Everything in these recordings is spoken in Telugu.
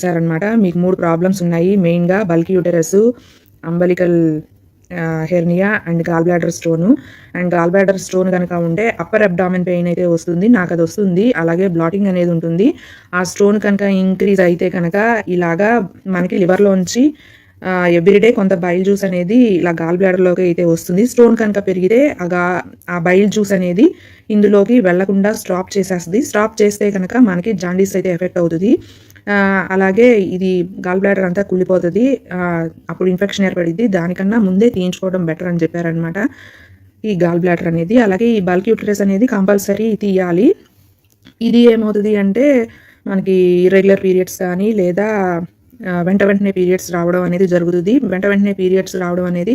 చేశారనమాట మీకు మూడు ప్రాబ్లమ్స్ ఉన్నాయి. మెయిన్గా bulk uterus umbilical hernia and gall bladder stone. And gall bladder stone కనుక ఉంటే అప్పర్ అబ్డామిన్ పెయిన్ అయితే వస్తుంది నాకు అది వస్తుంది అలాగే బ్లాటింగ్ అనేది ఉంటుంది. ఆ స్టోన్ కనుక ఇంక్రీజ్ అయితే కనుక ఇలాగా మనకి లివర్లోంచి ఎవ్రీడే కొంత బైల్ జ్యూస్ అనేది ఇలా గాల్ బ్లాడర్లోకి అయితే వస్తుంది. స్టోన్ కనుక పెరిగితే ఆ ఆ బైల్ జ్యూస్ అనేది ఇందులోకి వెళ్ళకుండా స్టాప్ చేసేస్తుంది. స్టాప్ చేస్తే కనుక మనకి జాండీస్ అయితే ఎఫెక్ట్ అవుతుంది. అలాగే ఇది గాల్ బ్లాడర్ అంతా కుళ్ళిపోతుంది. అప్పుడు ఇన్ఫెక్షన్ ఏర్పడింది దానికన్నా ముందే తీయించుకోవడం బెటర్ అని చెప్పారనమాట ఈ గాల్ బ్లాడర్ అనేది. అలాగే ఈ బల్క్ యూటరస్ అనేది కంపల్సరీ తీయాలి. ఇది ఏమవుతుంది అంటే మనకి రెగ్యులర్ పీరియడ్స్ కానీ లేదా వెంట వెంటనే పీరియడ్స్ రావడం అనేది జరుగుతుంది. వెంట వెంటనే పీరియడ్స్ రావడం అనేది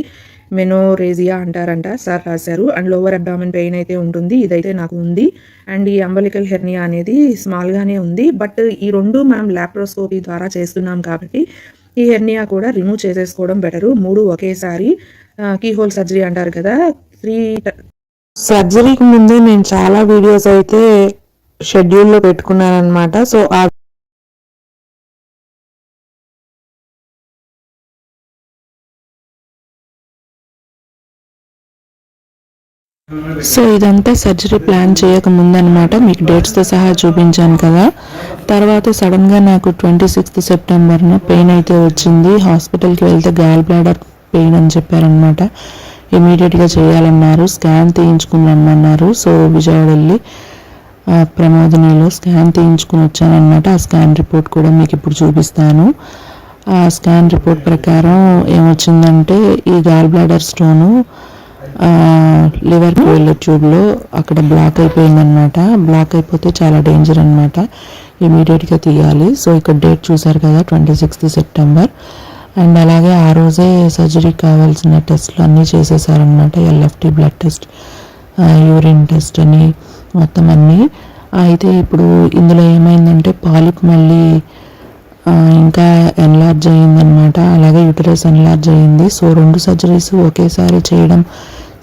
మెనోరేజియా అంటారంట సార్ రాశారు. అండ్ లోవర్ అబ్డామిన్ పెయిన్ అయితే ఉంటుంది. ఇదైతే నాకు ఉంది. అండ్ ఈ అంబలికల్ హెర్నియా అనేది స్మాల్గానే ఉంది. బట్ ఈ రెండు మనం ల్యాప్రోస్కోపీ ద్వారా చేస్తున్నాం కాబట్టి ఈ హెర్నియా కూడా రిమూవ్ చేసేసుకోవడం బెటరు. మూడు ఒకేసారి కీహోల్ సర్జరీ అంటారు కదా త్రీ సర్జరీకి ముందు నేను చాలా వీడియోస్ అయితే షెడ్యూల్లో పెట్టుకున్నాను అనమాట సో ఆ సో ఇదంతా సర్జరీ ప్లాన్ చేయక ముందనమాట మీకు డేట్స్తో సహా చూపించాను కదా. తర్వాత సడన్గా నాకు ట్వంటీ సిక్స్త్ సెప్టెంబర్న పెయిన్ అయితే వచ్చింది. హాస్పిటల్కి వెళ్తే గాల్ బ్లాడర్ పెయిన్ అని చెప్పారనమాట ఇమీడియట్గా చేయాలన్నారు. స్కాన్ తీయించుకుని రమ్మన్నారు సో విజయవాడ వెళ్ళి ప్రమోదినిలో స్కాన్ తీయించుకుని వచ్చానమాట ఆ స్కాన్ రిపోర్ట్ కూడా మీకు ఇప్పుడు చూపిస్తాను. ఆ స్కాన్ రిపోర్ట్ ప్రకారం ఏమొచ్చిందంటే ఈ గాల్ బ్లాడర్ స్టోను లివర్కి వెళ్ళే ట్యూబ్లో అక్కడ బ్లాక్ అయిపోయిందనమాట బ్లాక్ అయిపోతే చాలా డేంజర్ అనమాట ఇమీడియట్గా తీయాలి. సో ఇక్కడ డేట్ చూసారు కదా ట్వంటీ సిక్స్త్ సెప్టెంబర్ అండ్ అలాగే ఆ రోజే సర్జరీకి కావాల్సిన టెస్ట్లు అన్నీ చేసేసారనమాట LFT blood test urine test అని మొత్తం అన్నీ. అయితే ఇప్పుడు ఇందులో ఏమైందంటే పాలిప్ మళ్ళీ ఇంకా ఎన్లార్జ్ అయ్యిందనమాట అలాగే యూటరస్ ఎన్లార్జ్ అయ్యింది. సో రెండు సర్జరీస్ ఒకేసారి చేయడం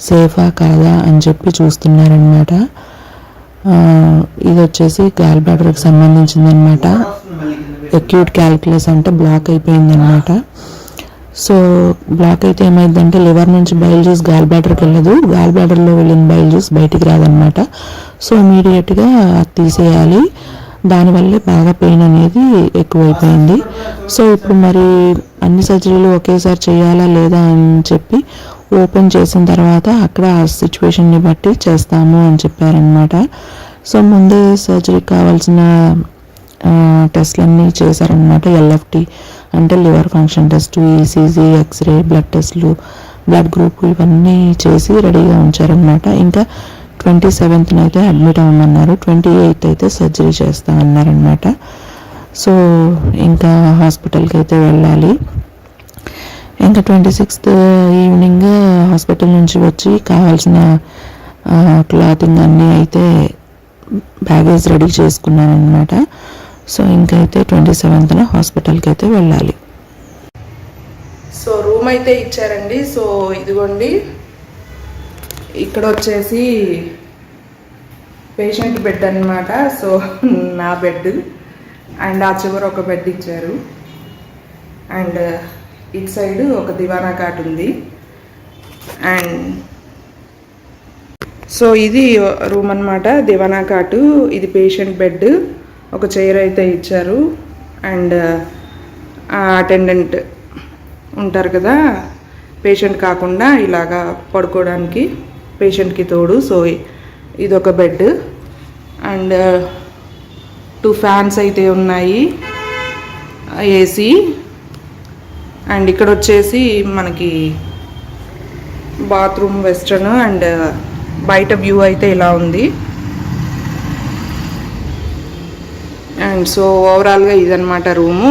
సేఫా కాదా అని చెప్పి చూస్తున్నారనమాట ఇది వచ్చేసి గాల్ సంబంధించిందనమాట అక్యూట్ క్యాల్కులస్ అంటే బ్లాక్ అయిపోయిందనమాట సో బ్లాక్ అయితే ఏమైందంటే లివర్ నుంచి బయల్ జ్యూస్ గాల్ బ్యాటర్కి వెళ్ళదు. గాల్ బ్యాటర్లో వెళ్ళిన బయల్ జ్యూస్ బయటికి రాదనమాట సో ఇమీడియట్గా తీసేయాలి. దానివల్లే బాగా పెయిన్ అనేది ఎక్కువైపోయింది. సో ఇప్పుడు మరి అన్ని సర్జరీలు ఒకేసారి చేయాలా లేదా అని చెప్పి ఓపెన్ చేసిన తర్వాత అక్కడ ఆ సిచ్యువేషన్ని బట్టి చేస్తాము అని చెప్పారనమాట సో ముందే సర్జరీకి కావాల్సిన టెస్ట్లన్నీ చేశారనమాట ఎల్ఎఫ్టి అంటే liver function test ECG X-ray blood టెస్ట్లు బ్లడ్ గ్రూప్ ఇవన్నీ చేసి రెడీగా ఉంచారనమాట ఇంకా ట్వంటీ సెవెంత్న అయితే అడ్మిట్ అవ్వమన్నారు. ట్వంటీ ఎయిత్ అయితే సర్జరీ చేస్తా అన్నారనమాట సో ఇంకా హాస్పిటల్కి అయితే వెళ్ళాలి. ఇంకా ట్వంటీ సిక్స్త్ ఈవినింగ్ హాస్పిటల్ నుంచి వచ్చి కావాల్సిన క్లాతింగ్ అన్నీ అయితే బ్యాగేజ్ రెడీ చేసుకున్నాను అనమాట సో ఇంకైతే ట్వంటీ సెవెంత్న హాస్పిటల్కి అయితే వెళ్ళాలి. సో రూమ్ అయితే ఇచ్చారండి. సో ఇదిగోండి. ఇక్కడ వచ్చేసి పేషెంట్ బెడ్ అనమాట సో నా బెడ్ అండ్ ఆ చివర ఒక బెడ్ ఇచ్చారు. అండ్ ఇటు సైడ్ ఒక దివానా కాట్ ఉంది. అండ్ సో ఇది రూమ్ అన్నమాట దివానా కాటు ఇది పేషెంట్ బెడ్. ఒక చైర్ అయితే ఇచ్చారు. అండ్ అటెండెంట్ ఉంటారు కదా పేషెంట్ కాకుండా ఇలాగా పడుకోవడానికి పేషెంట్కి తోడు. సో ఇది ఒక బెడ్. అండ్ టూ ఫ్యాన్స్ అయితే ఉన్నాయి. ఏసీ. అండ్ ఇక్కడ వచ్చేసి మనకి బాత్రూమ్ వెస్ట్రన్ అండ్ బయట వ్యూ అయితే ఇలా ఉంది. అండ్ సో ఓవరాల్గా ఇదనమాట రూము.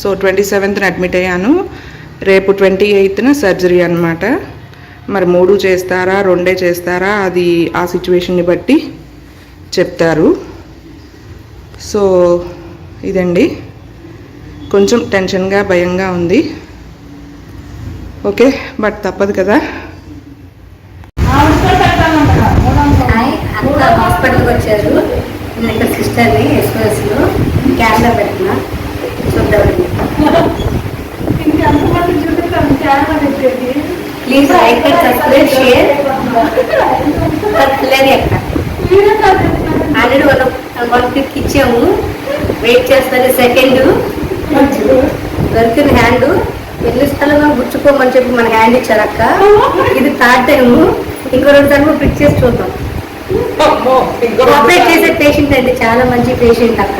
సో ట్వంటీ సెవెంత్న అడ్మిట్ అయ్యాను. రేపు ట్వంటీ ఎయిత్న సర్జరీ అనమాట మరి మూడు చేస్తారా రెండే చేస్తారా అది ఆ సిచ్యువేషన్ని బట్టి చెప్తారు. సో ఇదండి. కొంచెం టెన్షన్గా భయంగా ఉంది. ఓకే? బట్ తప్పదు కదా? హాస్పిటల్కి వచ్చారు. ఇక్కడ సిస్టర్ని ఎస్పీఎస్లో క్యాన్లో పెట్టిన చూద్దామని ప్లీజ్ లైక్ అండ్ సబ్స్క్రైబ్ లేదు అక్క. ఆల్రెడీ వాళ్ళ వాళ్ళ ఇచ్చాము. వెయిట్ చేస్తాను. సెకండ్ దొరికింది హ్యాండ్ ఎన్ని స్థలంగా గుచ్చుకోమని చెప్పి మన హ్యాండ్ ఇచ్చారు అక్క. ఇది థర్డ్ టైం ఇంకో రెండు సార్లు పిక్ చేసి చూద్దాం. ఆపరేట్ చేసే పేషెంట్ అండి చాలా మంచి పేషెంట్ అక్క.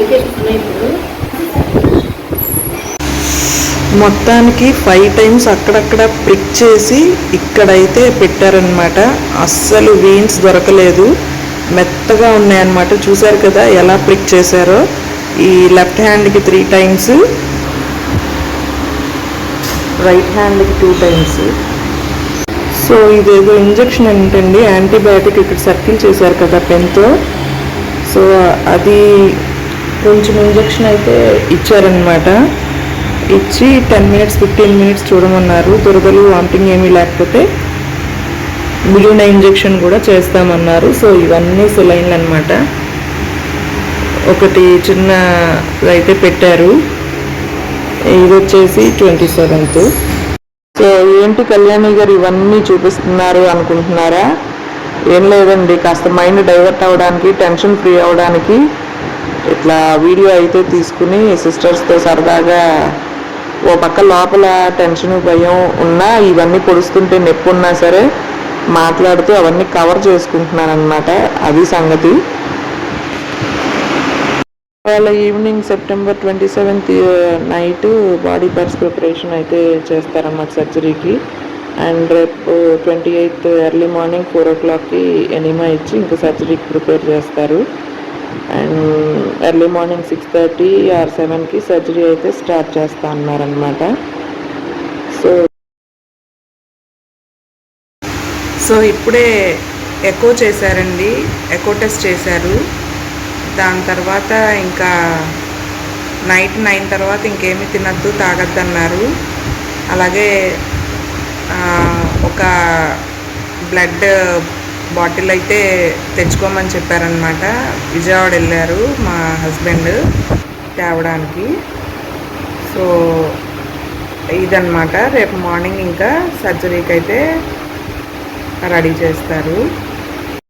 ఉన్నాయి ఇప్పుడు. మొత్తానికి ఫైవ్ టైమ్స్ అక్కడక్కడ ప్రిక్ చేసి ఇక్కడైతే పెట్టారనమాట అస్సలు వీన్స్ దొరకలేదు. మెత్తగా ఉన్నాయన్నమాట. చూశారు కదా ఎలా ప్రిక్ చేశారో. ఈ లెఫ్ట్ హ్యాండ్కి త్రీ టైమ్స్ రైట్ హ్యాండ్కి టూ టైమ్స్ సో ఇదేదో ఇంజక్షన్ ఏంటండి యాంటీబయాటిక్ ఇక్కడ సర్కిల్ చేశారు కదా పెన్తో సో అది కొంచెం ఇంజెక్షన్ అయితే ఇచ్చారనమాట ఇచ్చి టెన్ మినిట్స్ ఫిఫ్టీన్ మినిట్స్ చూడమన్నారు. దురదలు వామిటింగ్ ఏమీ లేకపోతే మిగిలిన ఇంజెక్షన్ కూడా చేస్తామన్నారు. సో ఇవన్నీ సులైన్లు అనమాట ఒకటి చిన్న అయితే పెట్టారు. ఇది వచ్చేసి ట్వంటీ సెవెంత్ సో ఏంటి కళ్యాణి గారు ఇవన్నీ చూపిస్తున్నారు అనుకుంటున్నారా? ఏం లేదండి కాస్త మైండ్ డైవర్ట్ అవ్వడానికి టెన్షన్ ఫ్రీ అవ్వడానికి ఇట్లా వీడియో అయితే తీసుకుని సిస్టర్స్తో సరదాగా ఓ పక్క లోపల టెన్షన్ భయం ఉన్నా ఇవన్నీ పొడుస్తుంటే నొప్పి ఉన్నా సరే మాట్లాడుతూ అవన్నీ కవర్ చేసుకుంటున్నాను అనమాట అది సంగతి. వాళ్ళ evening September twenty seventh night body parts preparation అయితే చేస్తారన్నమాట సర్జరీకి. అండ్ రేపు twenty eighth early morning four ఓ క్లాక్కి ఎనిమా ఇచ్చి ఇంకా సర్జరీకి ప్రిపేర్ చేస్తారు. And early morning six thirty or సెవెన్కి సర్జరీ అయితే స్టార్ట్ చేస్తా అన్నారనమాట సో సో ఇప్పుడే ఎకో చేశారండి ఎకో టెస్ట్ చేశారు. దాని తర్వాత ఇంకా నైట్ నైన్ తర్వాత ఇంకేమి తినద్దు తాగద్దు అన్నారు అలాగే ఒక బ్లడ్ బాటిల్ అయితే తెచ్చుకోమని చెప్పారనమాట విజయవాడ వెళ్ళారు మా హస్బెండ్ తేవడానికి. సో ఇదన్నమాట. రేపు మార్నింగ్ ఇంకా సర్జరీకి అయితే రెడీ చేస్తారు.